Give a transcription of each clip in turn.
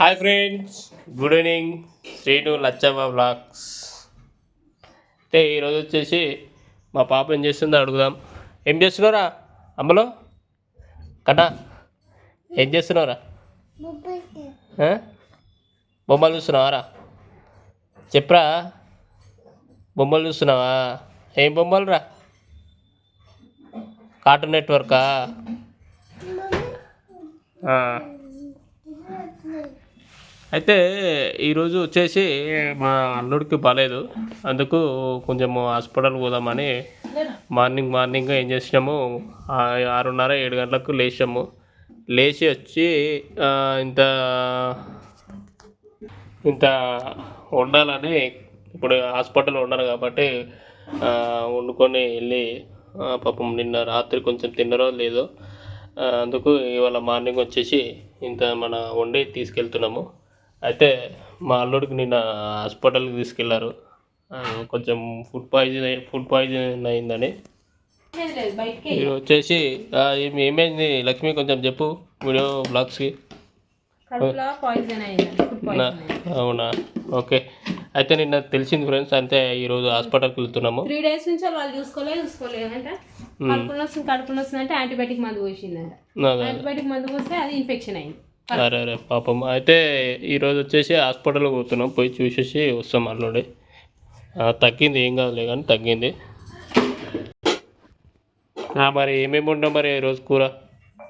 Hi friends good evening Srinu Lachamma vlogs అంటే ఈరోజు వచ్చేసి మా పాప ఏం చేస్తుందో అడుగుదాం. ఏం చేస్తున్నారా అమ్మలో? కన్నా? ఏం చేస్తున్నావురా? ఆ? బొమ్మలు చూస్తున్నావారా? చెప్పరా? బొమ్మలు చూస్తున్నావా? ఏం బొమ్మలు రా కార్టూన్ నెట్వర్కా. అయితే ఈరోజు వచ్చేసి మా అల్లుడికి బాగాలేదు అందుకు కొంచెం హాస్పిటల్ పోదామని మార్నింగ్ మార్నింగ్ ఏం చేసినాము? ఆరున్నర ఏడు గంటలకు లేచాము. లేచి వచ్చి ఇంత ఇంత వండాలని ఇప్పుడు హాస్పిటల్ ఉన్నారు కాబట్టి వండుకొని వెళ్ళి పాపం నిన్న రాత్రి కొంచెం తిన్నరో లేదో అందుకు ఇవాళ మార్నింగ్ వచ్చేసి ఇంత మన వండి తీసుకెళ్తున్నాము. అయితే మా అల్లుడికి నిన్న హాస్పిటల్కి తీసుకెళ్ళారు. కొంచెం ఫుడ్ పాయిజన్ ఫుడ్ పాయిజన్ అయిందని. మీరు వచ్చేసి ఏమైంది? లక్ష్మి కొంచెం చెప్పు వీడియో బ్లాగ్స్కి. అవునా? ఓకే. అయితే నిన్న తెలిసింది ఫ్రెండ్స్ అంతే ఈరోజు హాస్పిటల్కి వెళ్తున్నాము. త్రీ డేస్ నుంచి వాళ్ళు చూసుకోలే చూసుకోలేదు అంటే. కడుపులో వస్తుంది కడుపులో వస్తుంది అంటే యాంటీబయాటిక్ మందు పోసిందంట. యాంటీబయాటిక్ మందు పోస్తే అది ఇన్ఫెక్షన్ అయింది. అరే అరే పాపం. అయితే ఈరోజు వచ్చేసి హాస్పిటల్కి పోతున్నాం. పోయి చూసేసి వస్తాం అల్లుడి. తగ్గింది ఏం కాదులే కానీ తగ్గింది. మరి ఏమేమి ఉన్నాం మరి ఈరోజు కూర?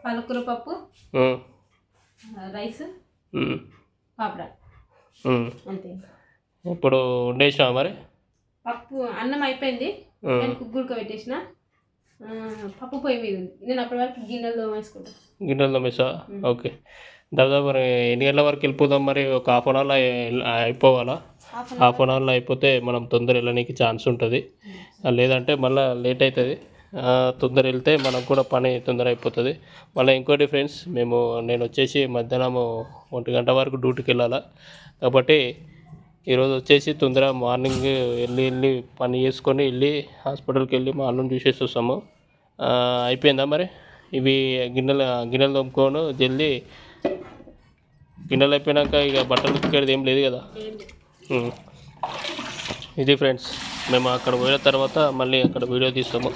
పాలకూర పప్పు రైస్ పాపడ. అంతే. ఇప్పుడు వండేసినావా మరి? పప్పు అన్నం అయిపోయింది. కుగ్గుడుక పెట్టేసిన. పప్పు పొయ్యి మీద ఉంది. నేను అప్పటి వరకు గిన్నెలో వేసుకుంటాను గిన్నెలో మిసా ఓకే. దాదాపు మరి ఎన్ని గంటల వరకు వెళ్ళిపోదాం మరి? ఒక హాఫ్ అన్ అవర్లో అయిపోవాలా? హాఫ్ అన్ అవర్లో అయిపోతే మనం తొందర వెళ్ళడానికి ఛాన్స్ ఉంటుంది. లేదంటే మళ్ళీ లేట్ అవుతుంది. తొందర వెళ్తే మనకు కూడా పని తొందర అయిపోతుంది. మళ్ళీ ఇంకోటి ఫ్రెండ్స్ మేము నేను వచ్చేసి మధ్యాహ్నం ఒంటి గంట వరకు డ్యూటీకి వెళ్ళాలా. కాబట్టి ఈరోజు వచ్చేసి తొందర మార్నింగ్ వెళ్ళి వెళ్ళి పని చేసుకొని వెళ్ళి హాస్పిటల్కి వెళ్ళి మా అల్లుని చూసేసి వస్తాము. అయిపోయిందా మరి? ఇవి గిన్నెలు గిన్నెలు తోముకోను జల్దీ గిన్నెలు అయిపోయినాక ఇక బట్టలు ఉతికేది ఏం లేదు కదా. ఇది ఫ్రెండ్స్ మేము అక్కడ పోయిన తర్వాత మళ్ళీ అక్కడ వీడియో తీస్తాము.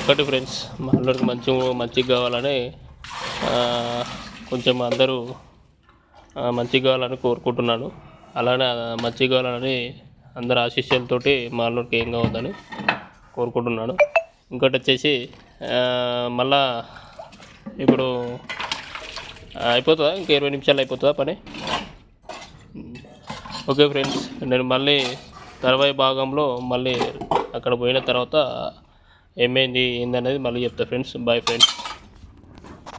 ఒకటి ఫ్రెండ్స్ మా అల్లుడికి మంచి మంచిగా కావాలని కొంచెం అందరూ మంచిగా కావాలని కోరుకుంటున్నాను. అలానే మంచిగా కావాలని అందరు ఆశీస్సులతోటి మా అల్లుడికి ఏం కావద్దని కోరుకుంటున్నాను. ఇంకోటి వచ్చేసి మళ్ళా ఇప్పుడు అయిపోతుందా? ఇంకా ఇరవై నిమిషాలు అయిపోతుందా పని? ఓకే ఫ్రెండ్స్ నేను మళ్ళీ తర్వాయి భాగంలో మళ్ళీ అక్కడ పోయిన తర్వాత ఏమైంది ఏందనేది మళ్ళీ చెప్తా ఫ్రెండ్స్. Bye friends.